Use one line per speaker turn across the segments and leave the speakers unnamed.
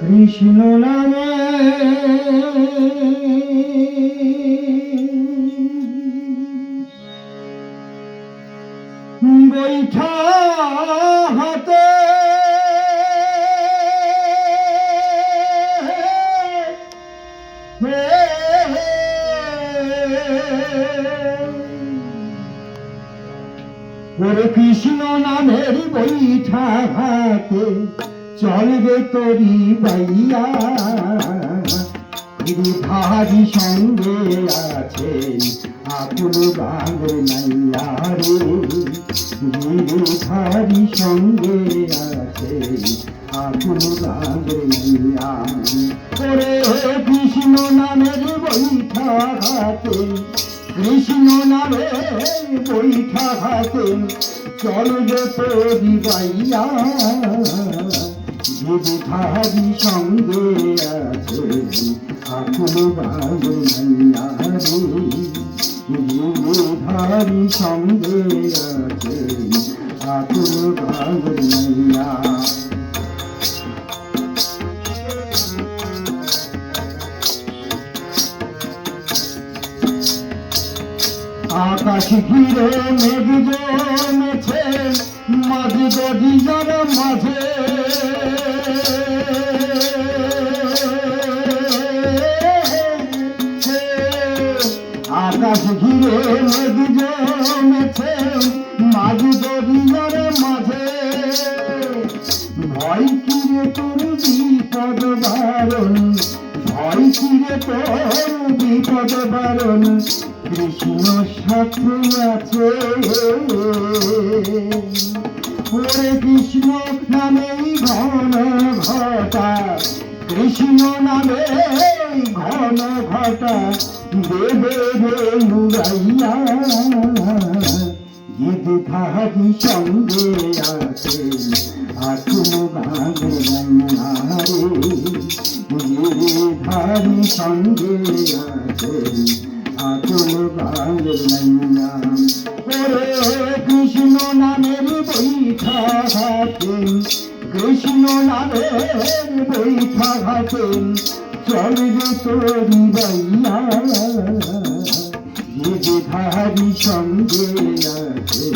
কৃষ্ণ নামে বৈঠা হাতে ওরে কৃষ্ণ নামের বৈঠা হাতে চলবে তরি বাইয়া। সঙ্গে আছে আকুল বাংর নাইয়া রে। গিরিধারি সঙ্গে আছে আকুল বাংর নাইয়া ওরে কৃষ্ণ নামের বৈঠা হাতে কৃষ্ণ নামে বৈঠা হাতে চলবে তোরি বাইয়া গিরিধারি সঙ্গে আছে আকুল বাংলা রে গিরিধারি সঙ্গে আছে বাংলা আকাশ ঘিরে মেঘ জমেছে, মাঝে গদিয়ার মাঝে। আকাশ ঘিরে মেঘ জমেছে, মাঝে গদিয়ার মাঝে। ভয় কিরে তোর বিপদ বারণ, ভয় কিরে তোর বিপদ বারণ। কৃষ্ণ সাথে আছে ওরে কৃষ্ণ নামেই ঘন ঘটা কৃষ্ণ নামে ঘন ঘটা দেবে রে উড়াইয়া গিরিধারি সঙ্গে আছে আকুল বাংলারে গিরিধারি সঙ্গে আছে আকুল বাংলা ওরে কৃষ্ণ নামের বৈঠা হাতে কৃষ্ণ নামের বৈঠা হাতে চলবে তোরি বাইয়া গিরিধারি সঙ্গে আছে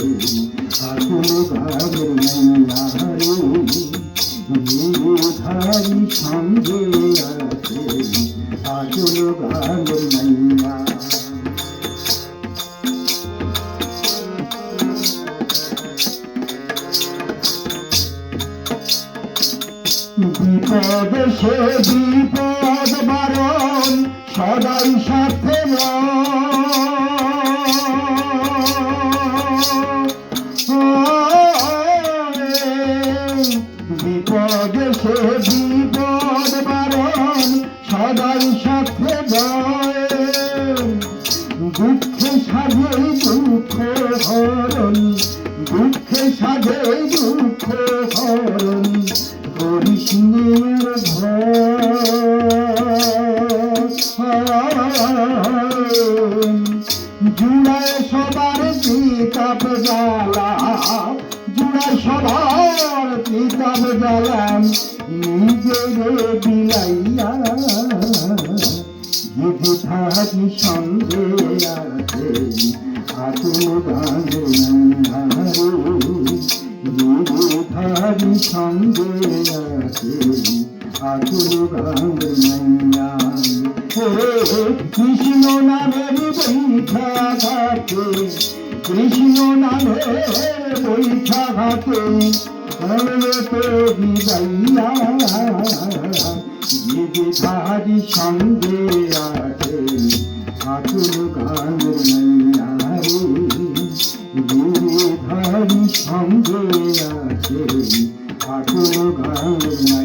সে বিপদ বারণ সদাই সাথে বিপদ সে বিপদ বারণ সদাই সাথে দুঃখে সাজে কৃষ্ণের জুড়ায় সবার পিতাব জ্বালা, জুড়ায় সবার পিতাব জ্বালা, নিজের বিলাইয়া। যদি থাকি সঙ্গে আছে আকুল বাংলারে গিরিধারি সঙ্গে আছে আকুল বাংলা কৃষ্ণ নামের বৈঠা ঘাটে, কৃষ্ণ নামের বৈঠা ঘাটে বিদাইয়া। সঙ্গে আছে আকুল সঙ্গে আছে আঠেরো গান